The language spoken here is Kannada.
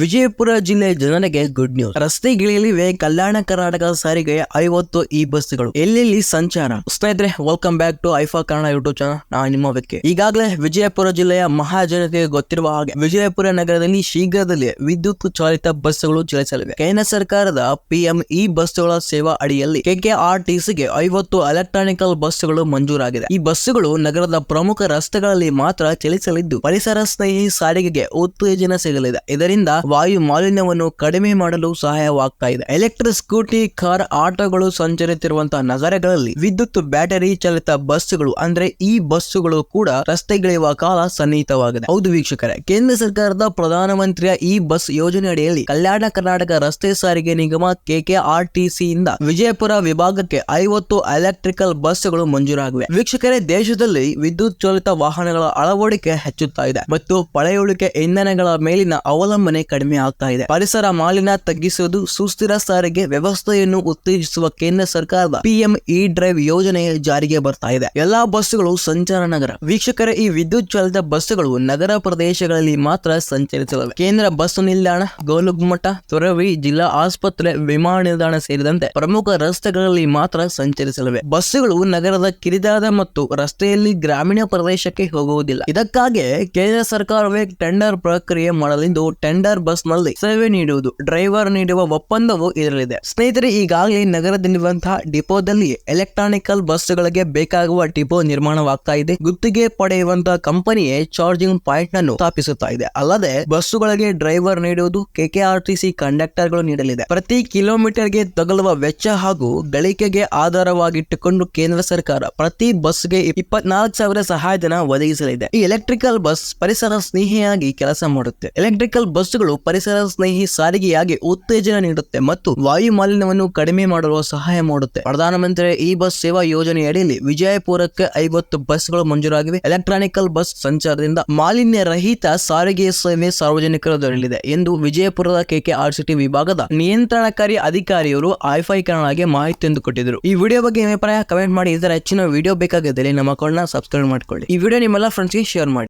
ವಿಜಯಪುರ ಜಿಲ್ಲೆ ಜನರಿಗೆ ಗುಡ್ ನ್ಯೂಸ್ ರಸ್ತೆಗಿಳಿಯಲಿವೆ ಕಲ್ಯಾಣ ಕರ್ನಾಟಕ ಸಾರಿಗೆ ಐವತ್ತು ಈ ಬಸ್ಗಳು ಎಲ್ಲೆಲ್ಲಿ ಸಂಚಾರ? ಸ್ನೇಹಿತರೆ ವೆಲ್ಕಮ್ ಬ್ಯಾಕ್ ಟು ಐಫಾ ಕನ್ನಡ ಯೂಟ್ಯೂಬ್ ಚಾನಲ್ ನಾನು ನಿಮ್ಮ ವ್ಯಕ್ತಿ ಈಗಾಗಲೇ ವಿಜಯಪುರ ಜಿಲ್ಲೆಯ ಮಹಾಜನತೆಗೆ ಗೊತ್ತಿರುವ ಹಾಗೆ, ವಿಜಯಪುರ ನಗರದಲ್ಲಿ ಶೀಘ್ರದಲ್ಲೇ ವಿದ್ಯುತ್ ಚಾಲಿತ ಬಸ್ಗಳು ಚಲಿಸಲಿವೆ. ಕೇಂದ್ರ ಸರ್ಕಾರದ ಪಿಎಂ ಇ ಬಸ್ಗಳ ಸೇವಾ ಅಡಿಯಲ್ಲಿ ಕೆಕೆಆರ್ಟಿಸಿಗೆ ಐವತ್ತು ಎಲೆಕ್ಟ್ರಾನಿಕಲ್ ಬಸ್ಗಳು ಮಂಜೂರಾಗಿದೆ. ಈ ಬಸ್ಸುಗಳು ನಗರದ ಪ್ರಮುಖ ರಸ್ತೆಗಳಲ್ಲಿ ಮಾತ್ರ ಚಲಿಸಲಿದ್ದು, ಪರಿಸರ ಸ್ನೇಹಿ ಸಾರಿಗೆಗೆ ಉತ್ತೇಜನ ಸಿಗಲಿದೆ. ಇದರಿಂದ ವಾಯು ಮಾಲಿನ್ಯವನ್ನು ಕಡಿಮೆ ಮಾಡಲು ಸಹಾಯವಾಗ್ತಾ ಇದೆ. ಎಲೆಕ್ಟ್ರಿಕ್ ಸ್ಕೂಟಿ, ಕಾರ್, ಆಟೋಗಳು ಸಂಚರಿಸುತ್ತಿರುವಂತಹ ನಗರಗಳಲ್ಲಿ ವಿದ್ಯುತ್, ಬ್ಯಾಟರಿ ಚಾಲಿತ ಬಸ್ಸುಗಳು, ಅಂದ್ರೆ ಈ ಬಸ್ಸುಗಳು ಕೂಡ ರಸ್ತೆಗಿಳಿಯುವ ಕಾಲ ಸನ್ನಿಹಿತವಾಗಿದೆ. ಹೌದು ವೀಕ್ಷಕರೇ, ಕೇಂದ್ರ ಸರ್ಕಾರದ ಪ್ರಧಾನಮಂತ್ರಿಯ ಈ ಬಸ್ ಯೋಜನೆ ಅಡಿಯಲ್ಲಿ ಕಲ್ಯಾಣ ಕರ್ನಾಟಕ ರಸ್ತೆ ಸಾರಿಗೆ ನಿಗಮ ಕೆಕೆಆರ್ಟಿಸಿ ಇಂದ ವಿಜಯಪುರ ವಿಭಾಗಕ್ಕೆ ಐವತ್ತು ಎಲೆಕ್ಟ್ರಿಕಲ್ ಬಸ್ಸುಗಳು ಮಂಜೂರಾಗಿವೆ. ವೀಕ್ಷಕರೇ, ದೇಶದಲ್ಲಿ ವಿದ್ಯುತ್ ಚಾಲಿತ ವಾಹನಗಳ ಅಳವಡಿಕೆ ಹೆಚ್ಚುತ್ತಾ ಇದೆ ಮತ್ತು ಪಳೆಯುಳಿಕೆ ಇಂಧನಗಳ ಮೇಲಿನ ಅವಲಂಬನೆ ಕಡಿಮೆ ಆಗ್ತಾ ಇದೆ. ಪರಿಸರ ಮಾಲಿನ್ಯ ತಗ್ಗಿಸುವುದು ಸುಸ್ಥಿರ ಸಾರಿಗೆ ವ್ಯವಸ್ಥೆಯನ್ನು ಉತ್ತೇಜಿಸುವ ಕೇಂದ್ರ ಸರ್ಕಾರದ ಪಿಎಂ ಇ ಡ್ರೈವ್ ಯೋಜನೆ ಜಾರಿಗೆ ಬರ್ತಾ ಇದೆ. ಎಲ್ಲಾ ಬಸ್ಸುಗಳು ಸಂಚಾರ ನಗರ ವೀಕ್ಷಕರ, ಈ ವಿದ್ಯುತ್ ಚಾಲಿತ ಬಸ್ಸುಗಳು ನಗರ ಪ್ರದೇಶಗಳಲ್ಲಿ ಮಾತ್ರ ಸಂಚರಿಸಲಿವೆ. ಕೇಂದ್ರ ಬಸ್ ನಿಲ್ದಾಣ ಗೋಲುಗುಮಠ ತೊರವಿ ಜಿಲ್ಲಾ ಆಸ್ಪತ್ರೆ, ವಿಮಾನ ನಿಲ್ದಾಣ ಸೇರಿದಂತೆ ಪ್ರಮುಖ ರಸ್ತೆಗಳಲ್ಲಿ ಮಾತ್ರ ಸಂಚರಿಸಲಿವೆ. ಬಸ್ಸುಗಳು ನಗರದ ಕಿರಿದಾದ ಮತ್ತು ರಸ್ತೆಯಲ್ಲಿ ಗ್ರಾಮೀಣ ಪ್ರದೇಶಕ್ಕೆ ಹೋಗುವುದಿಲ್ಲ. ಇದಕ್ಕಾಗಿ ಕೇಂದ್ರ ಸರ್ಕಾರವೇ ಟೆಂಡರ್ ಪ್ರಕ್ರಿಯೆ ಮಾಡಲಿದ್ದು, ಟೆಂಡರ್ ಬಸ್ನಲ್ಲಿ ಸೇವೆ ನೀಡುವುದು, ಡ್ರೈವರ್ ನೀಡುವ ಒಪ್ಪಂದವು ಇದರಲ್ಲಿದೆ. ಸ್ನೇಹಿತರೆ, ಈಗಾಗಲೇ ನಗರದಲ್ಲಿರುವಂತಹ ಡಿಪೋದಲ್ಲಿ ಎಲೆಕ್ಟ್ರಾನಿಕಲ್ ಬಸ್ಗಳಿಗೆ ಬೇಕಾಗುವ ಡಿಪೋ ನಿರ್ಮಾಣವಾಗ್ತಾ ಇದೆ. ಗುತ್ತಿಗೆ ಪಡೆಯುವಂತಹ ಕಂಪನಿಯೇ ಚಾರ್ಜಿಂಗ್ ಪಾಯಿಂಟ್ ಅನ್ನು ಸ್ಥಾಪಿಸುತ್ತಾ ಇದೆ. ಅಲ್ಲದೆ ಬಸ್ಸುಗಳಿಗೆ ಡ್ರೈವರ್ ನೀಡುವುದು ಕೆಕೆಆರ್ಟಿಸಿ ಕಂಡಕ್ಟರ್ಗಳು ನೀಡಲಿದೆ. ಪ್ರತಿ ಕಿಲೋಮೀಟರ್ಗೆ ತಗಲುವ ವೆಚ್ಚ ಹಾಗೂ ಗಳಿಕೆಗೆ ಆಧಾರವಾಗಿಟ್ಟುಕೊಂಡು ಕೇಂದ್ರ ಸರ್ಕಾರ ಪ್ರತಿ ಬಸ್ಗೆ ಇಪ್ಪತ್ನಾಲ್ಕು ಸಾವಿರ ಸಹಾಯಧನ ಒದಗಿಸಲಿದೆ. ಈ ಎಲೆಕ್ಟ್ರಿಕಲ್ ಬಸ್ ಪರಿಸರ ಸ್ನೇಹಿಯಾಗಿ ಕೆಲಸ ಮಾಡುತ್ತೆ. ಎಲೆಕ್ಟ್ರಿಕಲ್ ಬಸ್ಸುಗಳು ಪರಿಸರ ಸ್ನೇಹಿ ಸಾರಿಗೆಯಾಗಿ ಉತ್ತೇಜನ ನೀಡುತ್ತೆ ಮತ್ತು ವಾಯು ಮಾಲಿನ್ಯವನ್ನು ಕಡಿಮೆ ಮಾಡಲು ಸಹಾಯ ಮಾಡುತ್ತೆ. ಪ್ರಧಾನಮಂತ್ರಿ ಈ ಬಸ್ ಸೇವಾ ಯೋಜನೆಯಡಿಯಲ್ಲಿ ವಿಜಯಪುರಕ್ಕೆ ಐವತ್ತು ಬಸ್ಗಳು ಮಂಜೂರಾಗಿವೆ. ಎಲೆಕ್ಟ್ರಾನಿಕಲ್ ಬಸ್ ಸಂಚಾರದಿಂದ ಮಾಲಿನ್ಯ ರಹಿತ ಸಾರಿಗೆ ಸೇವೆ ಸಾರ್ವಜನಿಕರು ದೊರೆಯಲಿದೆ ಎಂದು ವಿಜಯಪುರದ ಕೆಕೆಆರ್ಸಿಟಿ ವಿಭಾಗದ ನಿಯಂತ್ರಣಕಾರಿ ಅಧಿಕಾರಿಯವರು ಐಫೈ ಮಾಹಿತಿ ಎಂದು ಕೊಟ್ಟಿದ್ದರು ಈ ವಿಡಿಯೋ ಬಗ್ಗೆ ಅಭಿಪ್ರಾಯ ಕಮೆಂಟ್ ಮಾಡಿ. ಇದರ ಹೆಚ್ಚಿನ ವಿಡಿಯೋ ಬೇಕಾಗಿದ್ದರೆ ನಮ್ಮ ಅಕೌಂಟ್ನ ಸಬ್ಸ್ಕ್ರೈಬ್ ಮಾಡ್ಕೊಳ್ಳಿ. ಈ ವಿಡಿಯೋ ನಿಮ್ಮೆಲ್ಲ ಫ್ರೆಂಡ್ಸ್ಗೆ ಶೇರ್ ಮಾಡಿ.